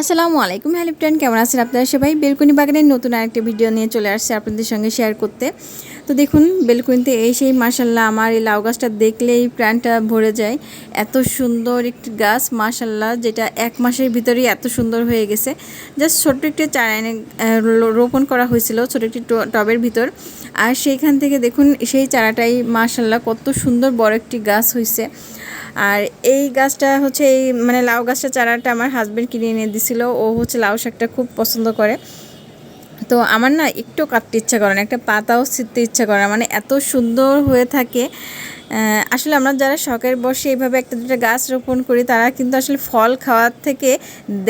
আসসালামু আলাইকুম hello friend কেমন আছেন আপনারা সবাই? বেলকুনি বাগানের নতুন আরেকটা ভিডিও নিয়ে চলে আসছে আপনাদের সঙ্গে শেয়ার করতে। তো দেখুন, বেলকুনিতে এই সেই মাসাল্লাহ আমার এই লাউ গাছটা দেখলেই প্রাণটা ভরে যায়। এত সুন্দর একটি গাছ মাসাল্লাহ যেটা এক মাসের ভিতরেই এত সুন্দর হয়ে গেছে। জাস্ট ছোট্ট একটি চারা এনে রোপণ করা হয়েছিল ছোট একটি টবের ভিতর। আর সেইখান থেকে দেখুন, সেই চারাটাই মাসাল্লাহ কত সুন্দর বড় একটি গাছ হয়েছে আর এই গাছটা হচ্ছে এই মানে লাউ গাছটা চারাটা আমার হাজব্যান্ড কিনে এনে দিছিল। ও হচ্ছে লাউ শাকটা খুব পছন্দ করে। তো আমার না একটু কাটতে ইচ্ছা করে না, একটা পাতাও ছিঁড়তে ইচ্ছা করে মানে এত সুন্দর হয়ে থাকে। আসলে আমরা যারা শখের বসে এইভাবে একটা দুটো গাছ রোপণ করি, তারা কিন্তু আসলে ফল খাওয়ার থেকে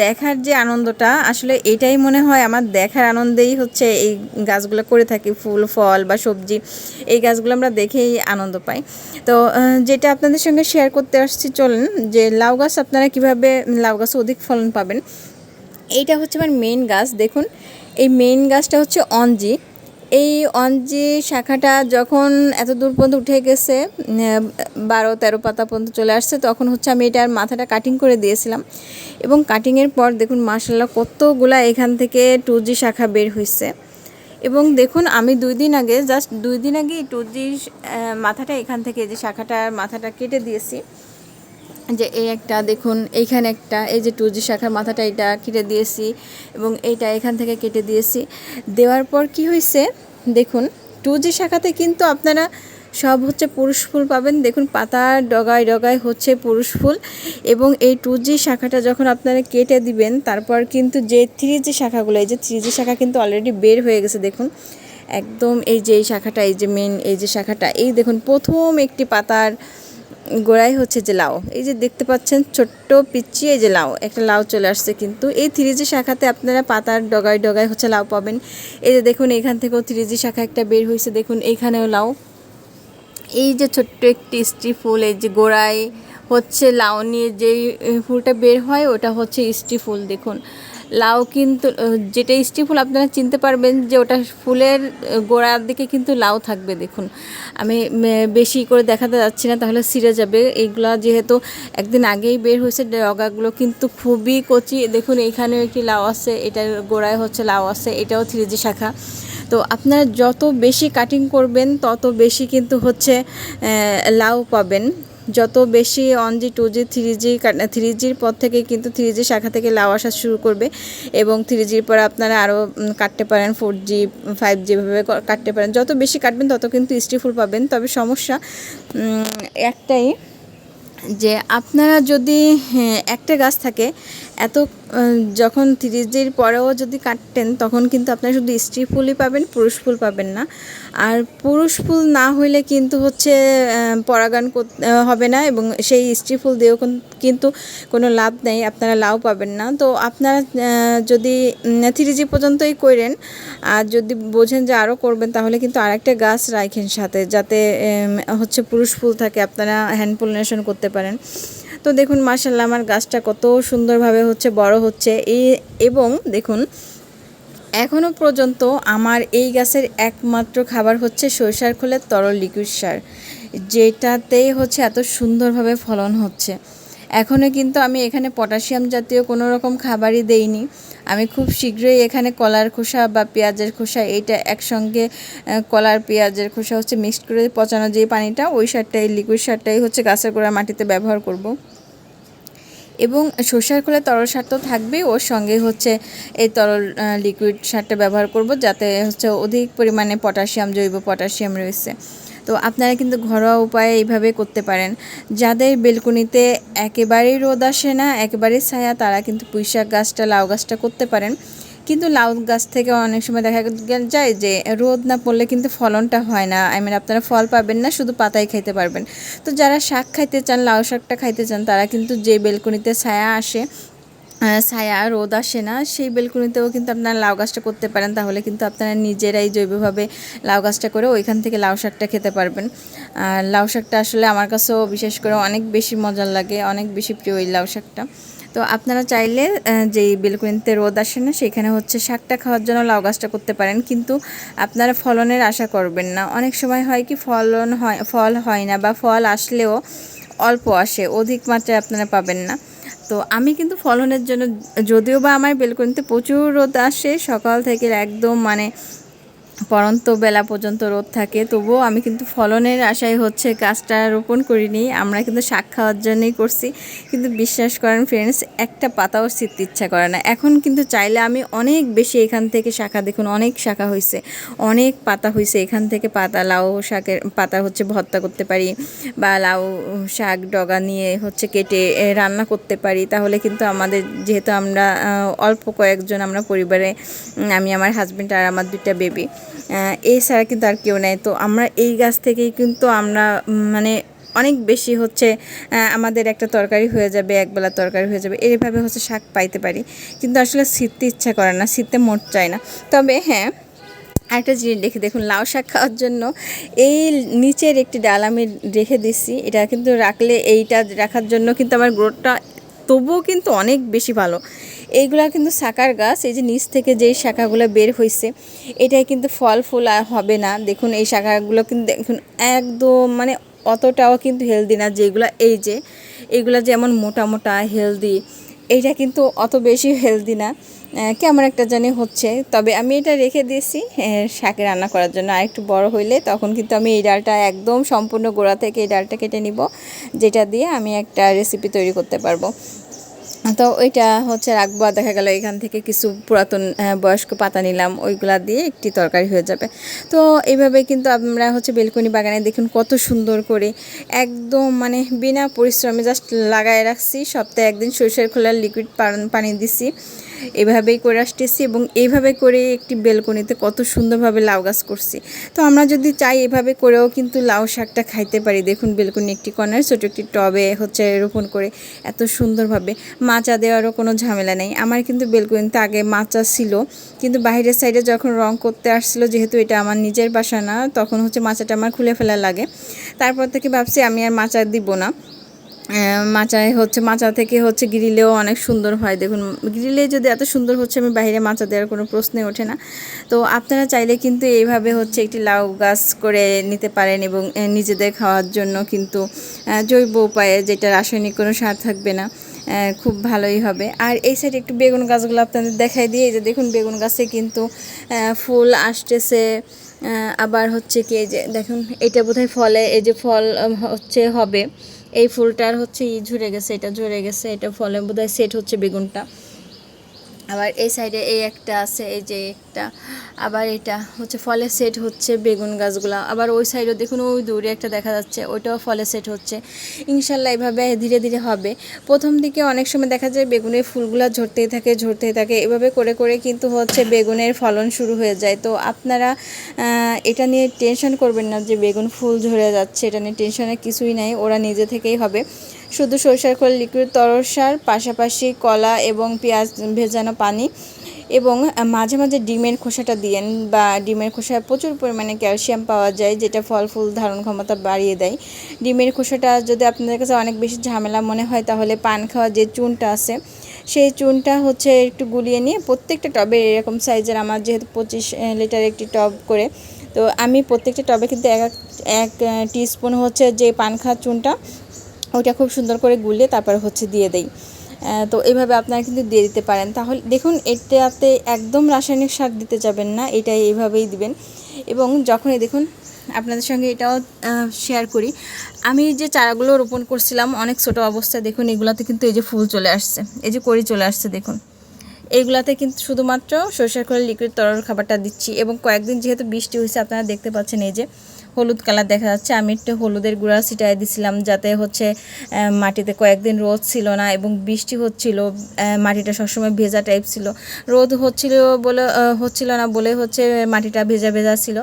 দেখার যে আনন্দটা, আসলে এটাই মনে হয় আমার দেখার আনন্দেই হচ্ছে এই গাছগুলো করে থাকি। ফুল, ফল বা সবজি, এই গাছগুলো আমরা দেখেই আনন্দ পাই। তো যেটা আপনাদের সঙ্গে শেয়ার করতে আসছি, চলেন যে লাউ গাছ আপনারা কীভাবে, লাউ গাছে অধিক ফলন পাবেন? এইটা হচ্ছে আমার মেইন গাছ, দেখুন। এই মেইন গাছটা হচ্ছে অঞ্জি। এই অঞ্জি শাখাটা যখন এত দূর পর্যন্ত উঠে গেছে বারো তেরো পাতা পর্যন্ত চলে আসছে, তখন হচ্ছে আমি এটার মাথাটা কাটিং করে দিয়েছিলাম। এবং কাটিংয়ের পর দেখুন মার্শাল্লাহ কতগুলা এখান থেকে টু জি শাখা বের হয়েছে এবং দেখুন আমি দুই দিন আগে জাস্ট দুই দিন আগে টু জি মাথাটা এখান থেকে যে শাখাটার মাথাটা কেটে দিয়েছি। যে এই একটা, দেখুন, এইখানে একটা, এই যে টু জি শাখার মাথাটা, এটা কেটে দিয়েছি এবং এইটা এখান থেকে কেটে দিয়েছি। দেওয়ার পর কি হয়েছে দেখুন, টু জি শাখাতে কিন্তু আপনারা সব হচ্ছে পুরুষ ফুল পাবেন। দেখুন পাতার ডগায় ডগায় হচ্ছে পুরুষ ফুল এবং এই টু জি শাখাটা যখন আপনারা কেটে দিবেন, তারপর কিন্তু যে থ্রি জি শাখাগুলো, এই যে থ্রি জি শাখা কিন্তু অলরেডি বের হয়ে গেছে, দেখুন। একদম এই যে এই শাখাটা, এই যে মেন এই যে শাখাটা, এই দেখুন, প্রথম একটি পাতার গোড়াই হচ্ছে যে লাউ। এই যে দেখতে পাচ্ছেন ছোট্ট পিচ্ছি এই যে লাউ, একটা লাউ চলে আসছে কিন্তু। এই থ্রি জি শাখাতে আপনারা পাতার ডগায় ডগায় হচ্ছে লাউ পাবেন। এই যে দেখুন, এখান থেকেও থ্রি জি শাখা একটা বের হয়েছে। দেখুন, এইখানেও লাউ। এই যে ছোট্ট একটি স্ত্রী ফুল, এই যে গোড়ায় হচ্ছে লাউ নিয়ে যেই ফুলটা বের হয়, ওটা হচ্ছে স্ত্রী ফুল। দেখুন লাউ কিন্তু যেটা স্ত্রী ফুল, আপনারা চিনতে পারবেন যে ওটা ফুলের গোড়ার দিকে কিন্তু লাউ থাকবে, দেখুন। আমি বেশি করে দেখাতে যাচ্ছি না, তাহলে ছিঁড়ে যাবে। এইগুলা যেহেতু একদিন আগেই বের হয়েছে ডগাগুলো কিন্তু খুবই কচি। দেখুন, এইখানেও একটি লাউ আছে, এটার গোড়ায় হচ্ছে লাউ আছে, এটাও থ্রি জি শাখা। তো আপনারা যত বেশি কাটিং করবেন, তত বেশি কিন্তু হচ্ছে লাউ পাবেন। যত বেশি one G two G three G three জির পর থেকে কিন্তু থ্রি জি শাখা থেকে লাউ আসা শুরু করবে এবং থ্রি জির পর আপনারা আরও কাটতে পারেন ফোর জি ফাইভ জি এভাবে কাটতে পারেন। যত বেশি কাটবেন তত কিন্তু স্টিফুল পাবেন। তবে সমস্যা একটাই যে আপনারা যদি হ্যাঁ, একটা গাছ থাকে এত যখন তিরিশ দিন পরেও যদি কাটতেন তখন কিন্তু আপনারা শুধু স্ত্রী ফুলই পাবেন পুরুষ ফুল পাবেন না। আর পুরুষ ফুল না হইলে কিন্তু হচ্ছে পরাগান হবে না এবং সেই স্ত্রী ফুল দিয়েও কোন- কিন্তু কোনো লাভ নেই আপনারা লাভ পাবেন না। তো আপনারা যদি থ্রি জি পর্যন্তই করেন আর যদি বোঝেন যে আরও করবেন তাহলে কিন্তু আরেকটা গাছ রাখেন সাথে যাতে হচ্ছে পুরুষ ফুল থাকে আপনারা হ্যান্ড পলিনেশন করতে পারেন। তো দেখুন মার্শাল্লাহ আমার গাছটা কত সুন্দরভাবে হচ্ছে বড় হচ্ছে। এই এবং দেখুন এখনও পর্যন্ত আমার এই গাছের একমাত্র খাবার হচ্ছে সরিষার খোলের তরল লিকুইড সার যেটাতেই হচ্ছে এত সুন্দরভাবে ফলন হচ্ছে। এখনও কিন্তু আমি এখানে পটাশিয়াম জাতীয় কোনো রকম খাবারই দেইনি আমি খুব শীঘ্রই এখানে কলার খোসা বা পেঁয়াজের খোসা, এইটা একসঙ্গে কলার পেঁয়াজের খোসা হচ্ছে মিক্সড করে পচানো যে পানিটা, ওই সারটাই লিকুইড সারটাই হচ্ছে গাছের গোড়া মাটিতে ব্যবহার করব। এবং সর্ষার খোলে তরল সার তো থাকবেই, ওর সঙ্গে হচ্ছে এই তরল লিকুইড সারটা ব্যবহার করব, যাতে হচ্ছে অধিক পরিমাণে পটাশিয়াম, জৈব পটাশিয়াম রয়েছে তো আপনারা কিন্তু ঘরোয়া উপায়ে এইভাবে করতে পারেন। যাদের বেলকুনিতে একেবারেই রোদ আসে না, একেবারেই ছায়া, তারা কিন্তু পুঁইশাক গাছটা, লাউ গাছটা করতে পারেন। কিন্তু লাউ গাছ থেকে অনেক সময় দেখা যায় যে রোদ না পড়লে কিন্তু ফলনটা হয় না। আই মিন আপনারা ফল পাবেন না, শুধু পাতাই খাইতে পারবেন। তো যারা শাক খাইতে চান, লাউ শাকটা খাইতে চান, তারা কিন্তু যে বেলকনিতে ছায়া আসে ছায়া, রোদ আসে না সেই বেলকুনিতেও কিন্তু আপনারা লাউ গাছটা করতে পারেন। তাহলে কিন্তু আপনারা নিজেরাই জৈবভাবে লাউ গাছটা করে ওইখান থেকে লাউ শাকটা খেতে পারবেন। আর লাউ শাকটা আসলে আমার কাছেও বিশেষ করে অনেক বেশি মজার লাগে, অনেক বেশি প্রিয় এই লাউ শাকটা। তো আপনারা চাইলে যেই বেলকুনিতে রোদ আসে না সেখানে হচ্ছে শাকটা খাওয়ার জন্য লাউ গাছটা করতে পারেন। কিন্তু আপনারা ফলনের আশা করবেন না। অনেক সময় হয় কি, ফলন হয়, ফল হয় না বা ফল আসলেও অল্প আসে, অধিক মাত্রায় আপনারা পাবেন না। তো আমি কিন্তু ফলনের জন্য, যদিও বা আমার বেলকনিতে প্রচুর রোদ আসে, সকাল থেকে একদম মানে পরন্ত বেলা পর্যন্ত রোদ থাকে। তবুও আমি কিন্তু ফলনের আশায় হচ্ছে গাছটা রোপণ করিনি। আমরা কিন্তু শাক খাওয়ার জন্যই করছি। কিন্তু বিশ্বাস করেন ফ্রেন্ডস একটা পাতাও ছিঁড়তে ইচ্ছা করে না। এখন কিন্তু চাইলে আমি অনেক বেশি এখান থেকে শাখা দেখুন, অনেক শাখা হয়েছে অনেক পাতা হয়েছে এখান থেকে পাতা, লাউ শাকের পাতা হচ্ছে ভর্তা করতে পারি বা লাউ শাক, ডগা নিয়ে হচ্ছে কেটে রান্না করতে পারি। তাহলে কিন্তু আমাদের, যেহেতু আমরা অল্প কয়েকজন আমরা পরিবারে আমি, আমার হাজব্যান্ড আর আমার দুইটা বেবি এছাড়া কিন্তু আর কেউ নেই। তো আমরা এই গাছ থেকেই কিন্তু আমরা মানে অনেক বেশি হচ্ছে আমাদের একটা তরকারি হয়ে যাবে, একবেলা তরকারি হয়ে যাবে। এইভাবে হচ্ছে শাক পাইতে পারি। কিন্তু আসলে শীততে ইচ্ছা করে না, শীতে মোট চায় না। তবে হ্যাঁ আরেকটা জিনিস দেখে, দেখুন, লাউ শাক খাওয়ার জন্য এই নিচের একটি ডাল আমি রেখে দিচ্ছি এটা কিন্তু রাখলে এইটা রাখার জন্য কিন্তু আমার গ্রোথটা তবুও কিন্তু অনেক বেশি ভালো। এইগুলা কিন্তু শাকার গাছ, এই যে নিচ থেকে যেই শাখাগুলো বের হয়েছে এটাই কিন্তু ফল ফুল আর হবে না। দেখুন, এই শাখাগুলো কিন্তু দেখুন, একদম মানে অতটাও কিন্তু হেলদি না যেগুলো এই যে এইগুলো যেমন মোটা মোটা হেলদি এইটা কিন্তু অত বেশি হেলদি না। কেমন একটা জানি হচ্ছে। তবে আমি এটা রেখে দিয়েছি শাকে রান্না করার জন্য। আর একটু বড় হইলে তখন কিন্তু আমি এই ডালটা একদম সম্পূর্ণ গোড়া থেকে এই ডালটা কেটে নিব, যেটা দিয়ে আমি একটা রেসিপি তৈরি করতে পারব। তো ওইটা হচ্ছে রাখব দেখা গেল এখান থেকে কিছু পুরাতন বয়স্ক পাতা নিলাম, ওইগুলা দিয়ে একটি তরকারি হয়ে যাবে। তো এইভাবে কিন্তু আমরা হচ্ছে বেলকনি বাগানে দেখুন কত সুন্দর করে একদম মানে বিনা পরিশ্রমে জাস্ট লাগায় রাখছি। সপ্তাহে একদিন সরষের খোলার লিকুইড পানি দিছি। এভাবেই করে আসতেছি এবং এইভাবে করে একটি বেলকনিতে কত সুন্দরভাবে লাউ গাছ করছি। তো আমরা যদি চাই এভাবে করেও কিন্তু লাউ শাকটা খাইতে পারি। দেখুন বেলকনি একটি কর্নার, ছোটো একটি টবে হচ্ছে রোপণ করে এত সুন্দরভাবে। মাচা দেওয়ারও কোনো ঝামেলা নেই। আমার কিন্তু বেলকনিতে আগে মাচা ছিল, কিন্তু বাইরের সাইডে যখন রং করতে আসছিল, যেহেতু এটা আমার নিজের বাসা না, তখন হচ্ছে মাচাটা আমার খুলে ফেলা লাগে। তারপর থেকে ভাবছি আমি আর মাচা দিব না। মাচায় হচ্ছে, মাচা থেকে হচ্ছে গ্রিলেও অনেক সুন্দর হয়। দেখুন, গ্রিলে যদি এত সুন্দর হচ্ছে, আমি বাইরে মাচা দেওয়ার কোনো প্রশ্নই ওঠে না। তো আপনারা চাইলে কিন্তু এইভাবে হচ্ছে একটি লাউ গাছ করে নিতে পারেন এবং নিজেদের খাওয়ার জন্য কিন্তু জৈব উপায়ে যেটা রাসায়নিক কোনো সার থাকবে না খুব ভালোই হবে। আর এই সাইডে একটু বেগুন গাছগুলো আপনাদের দেখাই দিয়ে এই যে দেখুন, বেগুন গাছে কিন্তু ফুল আসতেছে আবার হচ্ছে কি এই যে, দেখুন, এটা বোধহয় ফলে, এই যে ফল হচ্ছে হবে। এই ফুলটার হচ্ছে ই ঝরে গেছে, এটা ঝরে গেছে, এটা ফলে বোধহয় সেট হচ্ছে বেগুনটা। আবার এই সাইডে এই একটা আছে, এই যে একটা, আবার এটা হচ্ছে ফলের সেট হচ্ছে বেগুন গাছগুলো। আবার ওই সাইডে দেখুন, ওই দূরে একটা দেখা যাচ্ছে, ওইটাও ফলের সেট হচ্ছে। ইনশাল্লাহ এভাবে ধীরে ধীরে হবে। প্রথম দিকে অনেক সময় দেখা যায় বেগুনের ফুলগুলো ঝরতেই থাকে ঝরতেই থাকে। এভাবে করে করে কিন্তু হচ্ছে বেগুনের ফলন শুরু হয়ে যায়। তো আপনারা এটা নিয়ে টেনশন করবেন না যে বেগুন ফুল ঝরে যাচ্ছে, এটা নিয়ে টেনশনের কিছুই নাই, ওরা নিজে থেকেই হবে। শুধু সরষের খোল লিকুইড তরসার পাশাপাশি কলা এবং পেঁয়াজ ভেজানো পানি এবং মাঝে মাঝে মাঝে ডিমের খোসাটা দিয়েন বা ডিমের খোসায় প্রচুর পরিমাণে ক্যালসিয়াম পাওয়া যায় যেটা ফল ফুল ধারণ ক্ষমতা বাড়িয়ে দেয়। ডিমের খোসাটা যদি আপনাদের কাছে অনেক বেশি ঝামেলা মনে হয় তাহলে পান খাওয়া যে চুনটা আছে সেই চুনটা হচ্ছে একটু গুলিয়ে নিয়ে প্রত্যেকটা টবে এরকম সাইজের আমার যেহেতু পঁচিশ লিটার একটি টব করে তো আমি প্রত্যেকটা টবে কিন্তু এক এক টিস্পুন হচ্ছে যে পান খাওয়ার চুনটা ওইটা খুব সুন্দর করে গুলিয়ে তারপর হচ্ছে দিয়ে দেই। আহ, তো এইভাবে আপনারা কিন্তু দিয়ে দিতে পারেন। তাহলে দেখুন এটাতে একদম রাসায়নিক সার দিতে যাবেন না এটা এইভাবেই দিবেন। এবং যখনই দেখুন, আপনাদের সঙ্গে এটাও শেয়ার করি, আমি যে চারাগুলো রোপণ করছিলাম, অনেক ছোট অবস্থায় দেখুন, এগুলাতে কিন্তু এই যে ফুল চলে আসছে, এই যে কড়ি চলে আসছে দেখুন। এইগুলাতে কিন্তু শুধুমাত্র সরষের খোলের লিকুইড তরল খাবারটা দিচ্ছি এবং কয়েকদিন যেহেতু বৃষ্টি হয়েছে, আপনারা দেখতে পাচ্ছেন এই যে হলুদ কালার দেখা যাচ্ছে। আমি একটু হলুদের গুঁড়া ছিটাই দিছিলাম যাতে হচ্ছে মাটিতে কয়েকদিন রোদ ছিল না এবং বৃষ্টি হচ্ছিল মাটিটা সবসময় ভেজা টাইপ ছিল। রোদ হচ্ছিল বলে হচ্ছিল না বলে হচ্ছে মাটিটা ভেজা ভেজা ছিল।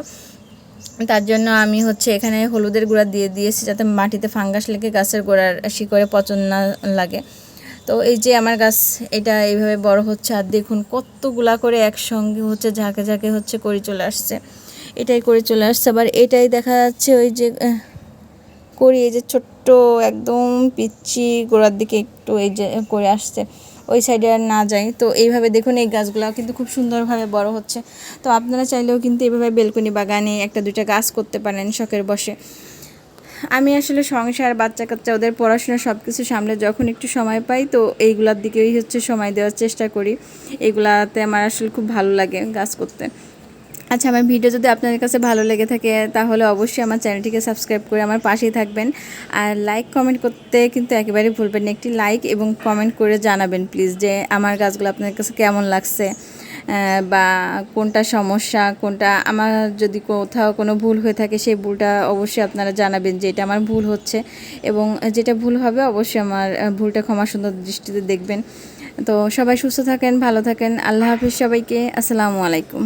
তার জন্য আমি হচ্ছে এখানে হলুদের গুঁড়া দিয়ে দিয়েছি যাতে মাটিতে ফাঙ্গাস লেগে গাছের গোড়ার শিকড়ে পচন না লাগে। তো এই যে আমার গাছ, এটা এইভাবে বড় হচ্ছে। আর দেখুন কতগুলা করে একসঙ্গে হচ্ছে ঝাঁকে ঝাঁকে হচ্ছে করে চলে আসছে। এটাই করে চলে আসছে। আবার এটাই দেখা যাচ্ছে ওই যে করি, এই যে ছোট্ট একদম পিচ্ছি গোড়ার দিকে একটু এই যে করে আসছে। ওই সাইডে আর না যাই। তো এইভাবে দেখুন এই গাছগুলো কিন্তু খুব সুন্দরভাবে বড় হচ্ছে। তো আপনারা চাইলেও কিন্তু এইভাবে বেলকনি বাগানে একটা, দুইটা গাছ করতে পারেন শখের বসে। আমি আসলে সংসার বাচ্চা কাচ্চা ওদের পড়াশোনা সব কিছু সামলে যখন একটু সময় পাই, তো এইগুলার দিকেই হচ্ছে সময় দেওয়ার চেষ্টা করি। এগুলাতে আমার আসলে খুব ভালো লাগে গাছ করতে। আচ্ছা আমার ভিডিও যদি আপনাদের কাছে ভালো লেগে থাকে, তাহলে অবশ্যই আমার চ্যানেলটিকে সাবস্ক্রাইব করে আমার পাশেই থাকবেন। আর লাইক কমেন্ট করতে কিন্তু একেবারে ভুলবেন না। একটি লাইক এবং কমেন্ট করে জানাবেন প্লিজ যে আমার গাছগুলো আপনাদের কাছে কেমন লাগছে বা কোনটা সমস্যা, কোনটা আমার যদি কোথাও কোনো ভুল হয়ে থাকে, সেই ভুলটা অবশ্যই আপনারা জানাবেন যে এটা আমার ভুল হচ্ছে। এবং যেটা ভুল হবে, অবশ্যই আমার ভুলটা ক্ষমা সুন্দর দৃষ্টিতে দেখবেন। তো সবাই সুস্থ থাকেন, ভালো থাকেন। আল্লাহ হাফিজ সবাইকে। আসসালামু আলাইকুম।